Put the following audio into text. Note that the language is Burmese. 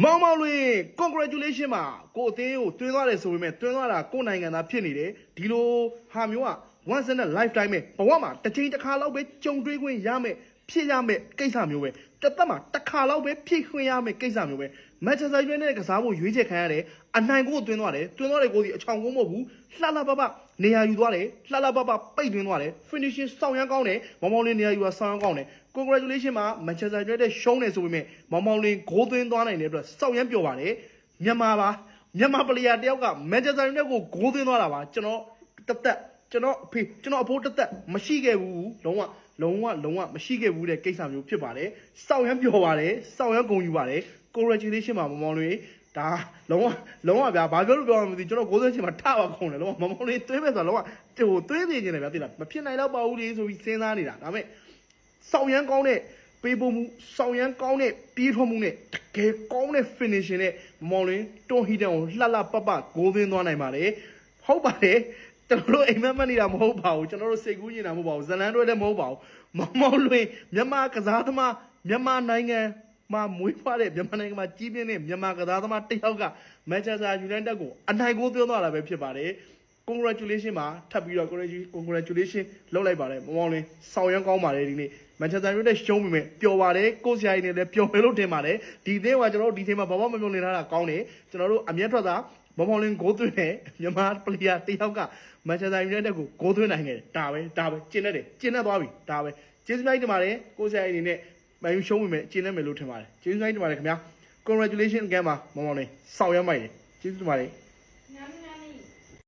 မောင်မောင်လွင် congratulation ပါကိုအသင်းကိုတွင်းသွားတယ်ဆိုပေမဲ့တွင်းသွားတာကိုယ်နိုင်ငံသားဖြစ်နေတယ်ဒီလိုဟာမျိုးက once in a lifetime ပဲဘဝမှာတစ်ချိန်တစ်ခါလောက်ပဲကြုံတွေ့ခွင့်ရမယ် ဖြစ်ရမယ်ကိစ္စမျိုးပဲတစ်သက်မှာတစ်ခါလောက်ပဲဖြစ်ခွင့်ရမယ်ကိစ္စမျိုးပဲ Manchester United နဲ့ကစားဖို့ရွေးချယ်ခံရတယ်အနိုင်ကိုတွင်းသွားတယ်တွင်းသွားတယ်ကိုဒီအချောင်ကိုမဟုတ်ဘူးလှလှပပနေရာယူသွားတယ်လှလှပပပိတ်တွင်းသွားတယ် finishing စောင့်ရမ်းကောင်းတယ်မောင်မောင်လေးနေရာယူတာစောင့်ရမ်းကောင်းတယ် congratulation မှာ Manchester United ရှုံးတယ်ဆိုပေမဲ့မောင်မောင်လင်းဂိုးသွင်းသွားနိုင်တဲ့အတွက်စောင့်ရမ်းပျော်ပါတယ်မြန်မာပါမြန်မာပလေယာတယောက်က Manchester United ကိုဂိုးသွင်းသွားတာပါကျွန်တော်တက်တက် ကျွန်တော်အဖေကျွန်တော်အဖိုးတက်တက်မရှိခဲ့ဘူးလုံးဝလုံးဝလုံးဝမရှိခဲ့ဘူးတဲ့ကိစ္စမျိုးဖြစ်ပါတယ်စောင့်ရမ်းပျော်ပါတယ်စောင့်ရမ်းဂုဏ်ယူပါတယ် congratulation ပါမောင်မောင်လေးဒါလုံးဝလုံးဝဗျာဘာပြောလို့ပြောရမလဲကျွန်တော်ဂိုးသွင်းချင်မှာထပါခုံတယ်လုံးဝမောင်မောင်လေးသွင်းမဲ့ဆိုတော့လုံးဝဟိုသွင်းနေခြင်းတယ်ဗျာသိလားမဖြစ်နိုင်တော့ပါဘူးလေဆိုပြီးစဉ်းစားနေတာဒါပေမဲ့ဆောင်ရမ်းကောင်းတဲ့ပေးပို့မှုဆောင်ရမ်းကောင်းတဲ့ပြေးထွက်မှုနဲ့တကယ်ကောင်းတဲ့ finishing နဲ့မောင်လင်းတွန်ဟီတန်ကိုလှလှပပဂိုးသွင်းသွားနိုင်ပါတယ်ဟုတ်ပါတယ် ကျွန်တော်တို့အိမ်မက်မက်နေတာမဟုတ်ပါဘူးကျွန်တော်တို့စိတ်ကူးနေတာမဟုတ်ပါဘူးဇလန်တွဲလည်းမဟုတ်ပါဘူးမောင်မောင်လွင်မြန်မာကစားသမားမြန်မာနိုင်ငံမှာမွေးဖွားတဲ့မြန်မာနိုင်ငံမှာကြီးပြင်းတဲ့မြန်မာကစားသမားတစ်ယောက်က Manchester United ကိုအနိုင်ကိုသွင်းသွားတာပဲဖြစ်ပါတယ် congratulation ပါထပ်ပြီးတော့ congratulation လုပ်လိုက်ပါတယ်မောင်မောင်လင်းဆောင်ရမ်းကောင်းပါတယ်ဒီနေ့ Manchester United ရှုံးပြီမဲ့ပျော်ပါတယ်ကိုယ်ဆရာကြီးနဲ့လည်းပျော်မယ်လို့ထင်ပါတယ်ဒီသင်းကကျွန်တော်တို့ဒီသင်းမှာဘာမှမပြောနေထားတာကောင်းတယ်ကျွန်တော်တို့အမျက်ထွက်တာမောင်မောင်လင်းဂိုးသွင်းတယ်မြန်မာပလေယာတယောက်က Manchester United ကိုဂိုးသွင်းနိုင်တယ်ဒါပဲဒါပဲကျင်းနေတယ်ကျင်းနေသွားပြီဒါပဲကျေးဇူးများတင်ပါတယ်ကိုယ်ဆရာကြီးအနေနဲ့မန်ယူရှုံးပြီမဲ့ကျင်းနေမယ်လို့ထင်ပါတယ်ကျေးဇူးများတင်ပါတယ်ခင်ဗျာ congratulation again ပါမောင်မောင်လင်းဆောင်ရမ်းမိုက်တယ်ကျေးဇူးတင်ပါတယ်ညနေ